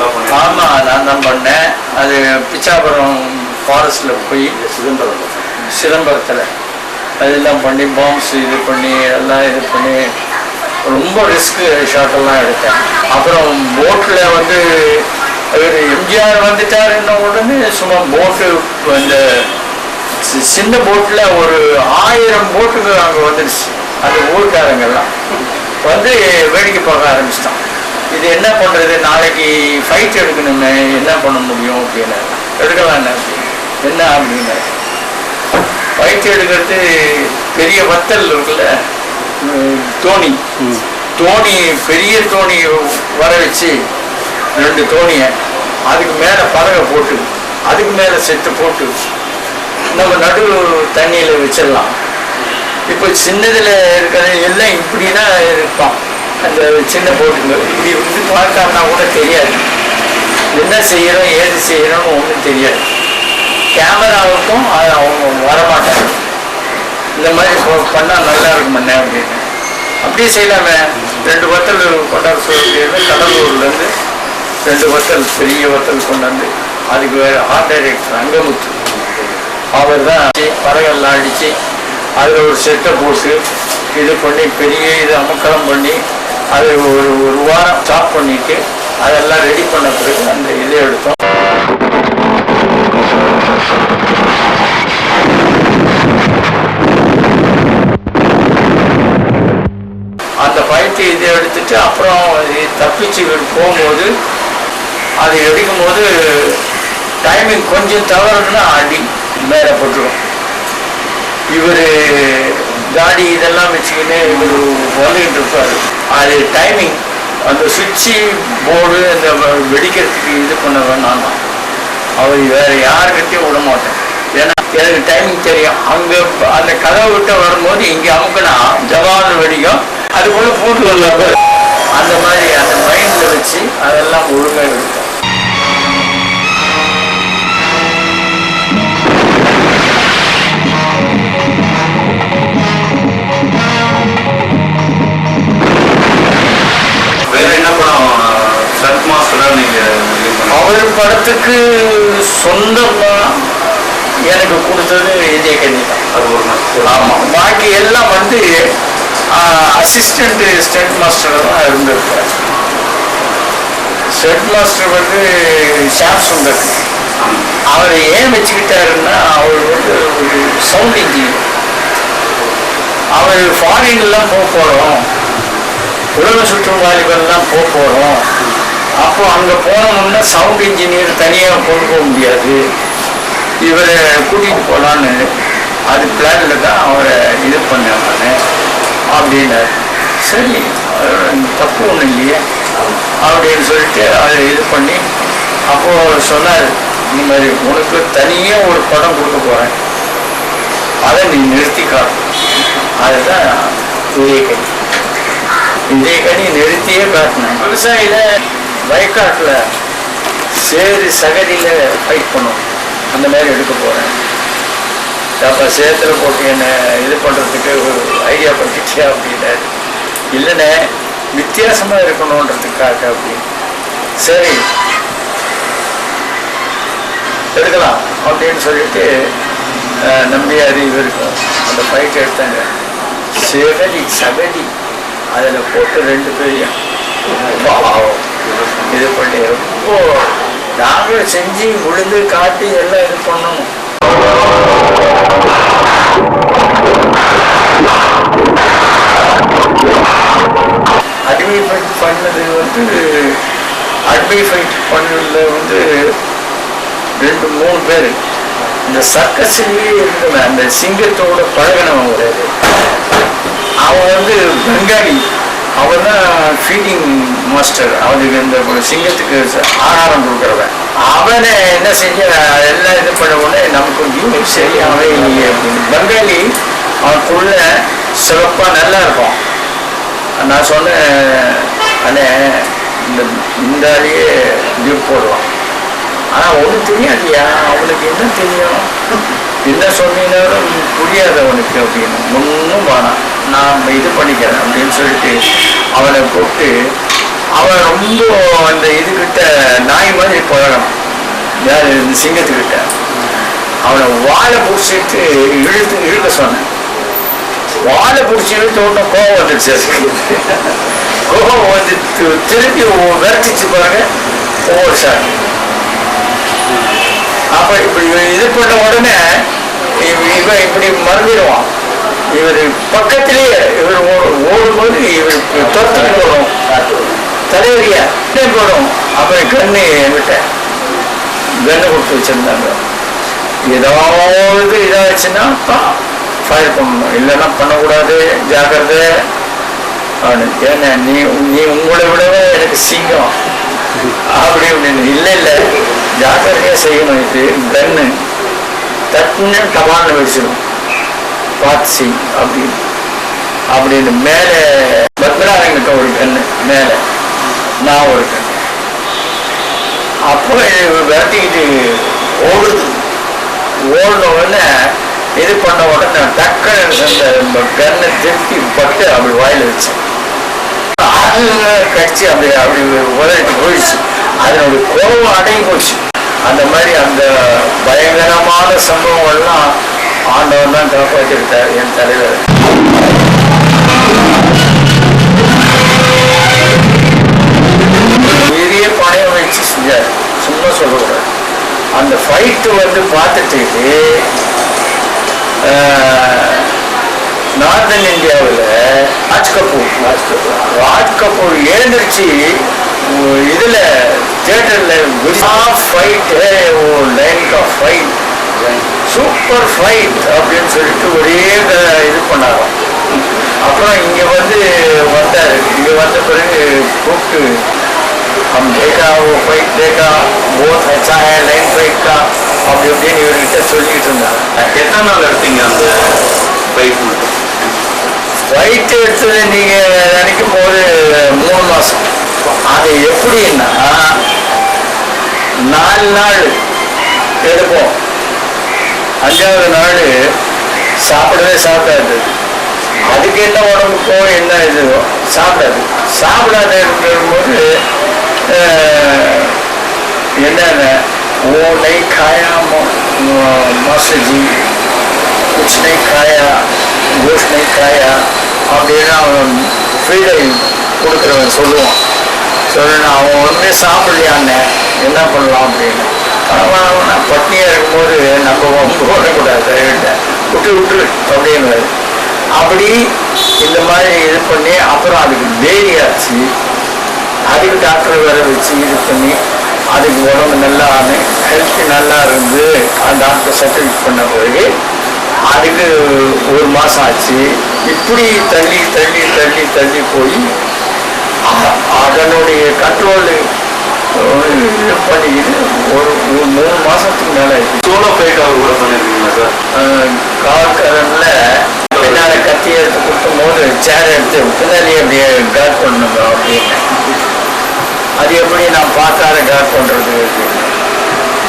Bomb இதெல்லாம் நல்லா பண்ணி ஆமா நான் தான் பண்ணேன். அது பிச்சாபுரம் ஃபாரஸ்ட்ல போய் சிதம்பரம். சிதம்பரத்தில் அதெல்லாம் பண்ணி பாம்ஸ் இது பண்ணி எல்லாம் இது பண்ணி ரொம்ப ரிஸ்க் ஷாட் எல்லாம் எடுத்தேன். அப்புறம் போட்டில் வந்து இவர் எம்ஜிஆர் வந்துட்டாருன்ன உடனே சும்மா போட்டு அந்த சின்ன போட்டில் ஒரு ஆயிரம் போட்டுக்கு அங்கே வந்துடுச்சு அந்த ஊருக்காரங்கெல்லாம். வந்து வேடிக்கை பார்க்க ஆரம்பிச்சிட்டான். இது என்ன பண்ணுறது நாளைக்கு ஃபைட் எடுக்கணுமே என்ன பண்ண முடியும் அப்படின்னு. எடுக்கலாம் என்ன? என்ன அப்படின்னு. ஃபைட் எடுக்கிறது பெரிய வத்தல் இருக்குல்ல? தோணி. தோணி பெரிய தோணி வர வச்சு ரெண்டு தோணியை அதுக்கு மேலே பலகை போட்டு அதுக்கு மேலே செட்டு போட்டு நம்ம நடு தண்ணியில் வச்சிடலாம். இப்போ சின்னதில் இருக்கிற எல்லாம் இப்படி தான் இருப்பான். அந்த சின்ன போட்டுங்க இப்படி வந்து பார்க்காமனா கூட தெரியாது. என்ன செய்கிறோம் ஏது செய்யறோம்னு ஒன்றும் தெரியாது. கேமராவுக்கும் அது அவங்க வரமாட்டாங்க. இந்த மாதிரி பண்ணால் நல்லா இருக்குமண்ணே அப்படின்னு. அப்படியே செய்யலாமே. ரெண்டு வத்தல் கொண்டாந்து சொல்லிட்டு கடலூர்லேருந்து ரெண்டு வத்தல் பெரிய வத்தல் கொண்டாந்து அதுக்கு வேறு ஆர்ட் டைரக்டர் அங்கமுத்து அவர் தான் பறகெல்லாம் அடித்து அதில் ஒரு செட்டை போட்டு இது பண்ணி பெரிய இது அமக்கலம் பண்ணி அதை ஒரு ஒரு வாரம் ஸ்டாப் பண்ணிட்டு அதெல்லாம் ரெடி பண்ண பிறகு அந்த இதை எடுத்தோம். அந்த பயத்தை இதை எடுத்துட்டு அப்புறம் தப்பிச்சு போகும்போது அதை எடுக்கும்போது டைமிங் கொஞ்சம் தவறுனா அடி மேலே போட்டுரும். இவர் தாடி இதெல்லாம் வச்சுக்கின்னு இவர் வந்துக்கிட்டு இருப்பார். அது டைமிங் அந்த சுவிட்சு போர்டு அந்த வெடிக்கிறதுக்கு இது பண்ண தான். அவர் வேறு யாருக்கிட்டையும் விட மாட்டேன். ஏன்னா எனக்கு டைமிங் தெரியும். அங்கே அந்த கதவை விட்டு வரும்போது இங்கே அமுக்கினா ஜவான் வெடிக்கும். அது கூட பூண்டு வரல அந்த மாதிரி அந்த மைண்டில் வச்சு அதெல்லாம் ஒழுங்காக இருக்கும் அவர் படத்துக்கு சொந்தமா எனக்கு கொடுத்தது இதே கண்ணி தான். ஆமாம் பாக்கி எல்லாம் வந்து அசிஸ்டண்ட் ஸ்டண்ட் மாஸ்டர் தான் இருந்திருக்கார் ஸ்டண்ட் மாஸ்டர் வந்து ஷாம் சுந்தர். அவர் ஏன் வச்சுக்கிட்டாருன்னா அவர் வந்து ஒரு சவுண்ட் இன்ஜினியர் அவர் ஃபாரின்லாம் போக போகிறோம் உலக சுற்றுவாளிகள்லாம் போக போகிறோம் அப்போ அங்கே போனோம்னா சவுண்ட் இன்ஜினியர் தனியாக கொண்டு போக முடியாது. இவரை கூட்டிகிட்டு போகலான்னு அது பிளானில் தான் அவரை இது பண்ணேன் நான். அப்படின்னாரு. சரி தப்பு ஒன்றும் இல்லையே அப்படின்னு சொல்லிட்டு அதை இது பண்ணி அப்போது சொன்னார் இந்த மாதிரி உனக்கு தனியாக ஒரு படம் கொடுக்க போகிறேன் அதை நீ நிறுத்தி காட்டும் அதுதான் விஜயகணி விஜயகணி நிறுத்தியே காட்டினேன். விவசாயில வயக்காட்டில் சேரு சகதியில் ஃபைட் பண்ணும். அந்த மாதிரி எடுக்க போகிறேன் அப்போ சேத்துல போட்டு என்னை இது பண்ணுறதுக்கு ஒரு ஐடியா பண்ணிட்டியா அப்படின்னாரு இல்லைண்ணே வித்தியாசமாக இருக்கணுன்றதுக்காக அப்படின்னு சரி. எடுக்கலாம் அப்படின்னு சொல்லிட்டு அஹ், நம்பியார் இவருக்கும் அந்த ஃபைட் எடுத்தாங்க. சகதி சகடி அதில் போட்டு ரெண்டு பேரையும். ஆகும் இது பண்ணி ரொம்ப நாங்களும் செஞ்சு விழுந்து காட்டி எல்லாம் இது பண்ணணும். அடிமை பண்ணது வந்து அடிமை பண்ணதில் வந்து ரெண்டு மூணு பேர். இந்த சர்க்கஸ்லேயே இருந்தவன் அந்த சிங்கத்தோட பழகினவன் ஒரு அவன் தான் ஃபீடிங் மாஸ்டர் அவனுக்கு இந்த சிங்கத்துக்கு ச- ஆகாரம் கொடுக்குறவன். அவனை என்ன செஞ்ச எல்லாம் இது பண்ண உடனே நமக்கு யூனிட் சரியாகவே இல்லையே அப்படின்னு. பங்காளி அவனுக்குள்ள சிறப்பாக நல்லா இருக்கும். நான் சொன்னேன் அண்ணே இந்த இந்தாலேயே டியூப் போடுவான். ஆனால் ஒன்றும் தெரியாதியா? அவனுக்கு என்ன தெரியும்? என்ன சொன்னீங்கன்னாலும் புரியாது அவனுக்கு அப்படின்னு. ஒன்றும் வேணாம். நான் இது பண்ணிக்கிறேன் அப்படின்னு சொல்லிட்டு அவனை கூப்பிட்டு அவன் ரொம்ப அந்த இதுகிட்ட நாய் மாதிரி பழகணும். யார்? இந்த சிங்கத்துக்கிட்ட. அவனை வாழை பிடிச்சிட்டு இழுத்து இழுக்க சொன்னேன். வாழை பிடிச்சி இழுத்த உடனே கோவம் வந்துடுச்சு அதுக்கு. கோவம் வந்து திருப்பி விரட்டிச்சு பாருங்க. ஒவ்வொரு சார். அப்ப இப்படி இது பண்ண உடனே இவன் இப்படி மறந்துடுவான். இவர் பக்கத்திலேயே இவர் ஓ- ஓடும்போது இவர் துரத்துட்டு வரும் தலைவரியா போடும் அப்புறம் கண்ணு விட்ட கண்ணை கொடுத்து வச்சிருந்தாங்க. ஏதாவது இதாச்சுன்னா ஃபயர் பண்ணணும். இல்லைன்னா பண்ணக்கூடாது. ஜாக்கிரதை. அவனு ஏன்னா நீ நீ உங்களை விடவே எனக்கு சிங்கம். அப்படி அப்படின்னு இல்லை இல்லை. ஜாக்கிரதையாக செய்யணும் இது. கன்னு தட்டுன்னு டமான்னு வச்சிடும் பார்த்து செய் அப்படின்னு. அப்படின்னு மேலே பத்மநாதங்கிட்ட ஒரு கண்ணு மேலே. நான் ஒரு கண்ணு அப்போ விரட்டிக்கிட்டு ஓடுது. ஓடின உடனே இது பண்ண உடனே டக்குன்னு அந்த கண்ணை திருப்பி பட்டு அப்படி வாயில் வச்சு. கடிச்சு அப்படி அப்படி உதறிட்டு போயிடுச்சு. அதனுடைய கோபம் அடங்கி போச்சு. அந்த மாதிரி அந்த பயங்கரமான சம்பவங்கள்லாம் ஆண்டவன் தான் காப்பாற்றிருக்கார் என் தலைவர். பெரிய பணையம் வச்சு செஞ்சார். சும்மா சொல்லக்கூடாது அந்த ஃபைட்டு வந்து பார்த்துட்டு நார்தன் இந்தியாவில் ராஜ் கபூர் ராஜ் கபூர் எழுந்திருச்சு இதில் தேட்டரில் fight line of fight super fine அப்படின்னு சொல்லிட்டு ஒரே இது பண்ணாராம் அப்புறம் இங்கே வந்து வந்தார். இங்கே வந்த பிறகு கூப்பிட்டு அம் தேக்கா ஓ ஃபைட் தேக்கா போத் அச்சா லைன் ஃபைட்டா அப்படி அப்படின்னு இவர்கிட்ட சொல்லிக்கிட்டு இருந்தாங்க. எத்தனை நாள் எடுத்தீங்க அந்த ஃபைட் மட்டும் ஃபைட் எடுத்தது நீங்கள் நினைக்கும் போது மூணு மாதம் அது எப்படின்னா நாலு நாள் எடுப்போம். அஞ்சாவது நாள் சாப்பிடவே சாப்பிடாது அதுக்கு என்ன உடம்புக்கோ என்ன இதுவோ சாப்பிடாது சாப்பிடாத இருக்கும்போது என்னென்ன वो नहीं खाया मास्टर जी कुछ नहीं खाया गोश्त नहीं खाया அப்படின்னு அவன் ஃப்ரீடம் கொடுக்குறவன் சொல்லுவான் சொல்லணும் அவன் ஒன்றுமே சாப்பிடலையான்னு என்ன பண்ணலாம் அப்படின்னு நான் பட்னியாக இருக்கும்போது நம்ம போடக்கூடாது தயவுட்ட விட்டு விட்டு அப்படின்னு அப்படி இந்த மாதிரி இது பண்ணி அப்புறம் அதுக்கு தேரியாச்சு அதுக்கு டாக்டர் வேற வச்சு இது பண்ணி அதுக்கு உடம்பு நல்லா ஹெல்த் நல்லா இருந்து அந்த டாக்டர் சர்டிஃபிகேட் பண்ண பிறகு அதுக்கு ஒரு மாதம் ஆச்சு. இப்படி தள்ளி தள்ளி தள்ளி தள்ளி போய் அதனுடைய கண்ட்ரோலு பண்ணிக்கிட்டு ஒரு மூணு மாதத்துக்கு மேலே ஆயிடுச்சு சோலோ ஃபைட் அவர் கூட பண்ணியிருக்கீங்களா சார் கத்தி எடுத்து கொடுக்கும் போது சேர் எடுத்து பின்னாடி அப்படியே காட் பண்ணுங்க அப்படின்னு அது எப்படி நான் பார்க்காத டாட் பண்றது அப்படின்னு.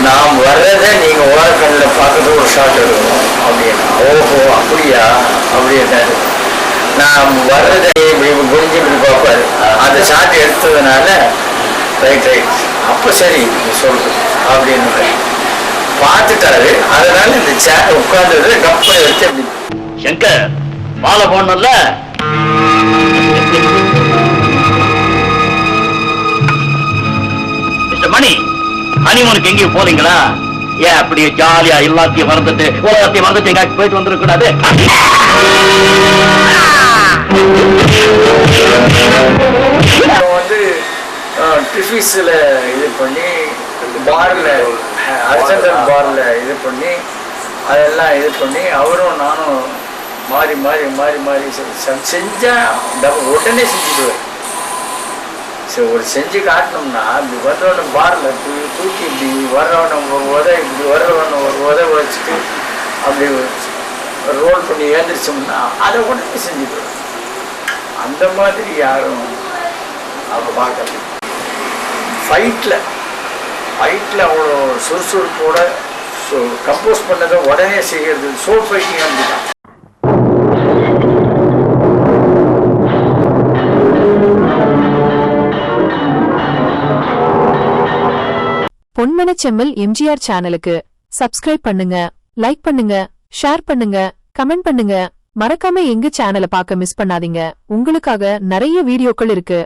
நான் வர்றதை நீங்க ஓரக்கண்ணில் பார்க்கறது ஒரு ஷாட் எடுக்கணும் அப்படின்னா ஓஹோ அப்படியா அப்படின்னாரு நான் வர்றதை இப்படி இப்படி பார்ப்பாரு அந்த ஷாட் எடுத்ததுனால ரைட் ரைட் அப்போ சரி நீ சொல்லு. அப்படின்னு பார்த்துட்டாரு. அதனால இந்த சேர் உட்கார்ந்தது கப்பலை எடுத்து அப்படி சங்கர் மாலை போடணும்ல? மிஸ்டர் மணி ஹனிமூனுக்கு எங்கேயும் போறீங்களா? ஏன் அப்படியே ஜாலியா எல்லாத்தையும் மறந்துட்டு உலகத்தையும் மறந்துட்டு எங்க போயிட்டு வந்துடக்கூடாது? டிஃபீஸில் இது பண்ணி பாரில் அர்ஜென்டன் பாரில் இது பண்ணி அதெல்லாம் இது பண்ணி அவரும் நானும் மாறி மாறி மாறி மாறி செஞ்சால் உடனே செஞ்சுடுவேன். சரி ஒரு செஞ்சு காட்டினோம்னா இப்படி வர்றவன பாரில் தூக்கி இப்படி வர்றவன ஒரு உதை இப்படி வர்றவன ஒரு உதை வச்சுட்டு அப்படி ரோல் பண்ணி ஏந்திரிச்சோம்னா அதை உடனே செஞ்சுடுவேன். அந்த மாதிரி யாரும் அவங்க பார்க்கல. ஃபைட்டில் ஃபைட்டில் அவ்வளோ சுறுசுறுப்போட கம்போஸ் பண்ணதை உடனே செய்கிறது சோ ஃபைட்டிங் அப்படிதான் பொன்மனச்செம்மல் எம்ஜிஆர் சேனலுக்கு சப்ஸ்கிரைப் பண்ணுங்க லைக் பண்ணுங்க ஷேர் பண்ணுங்க கமெண்ட் பண்ணுங்க. மறக்காம எங்க சேனலை பார்க்க மிஸ் பண்ணாதீங்க. உங்களுக்காக நிறைய வீடியோக்கள் இருக்கு.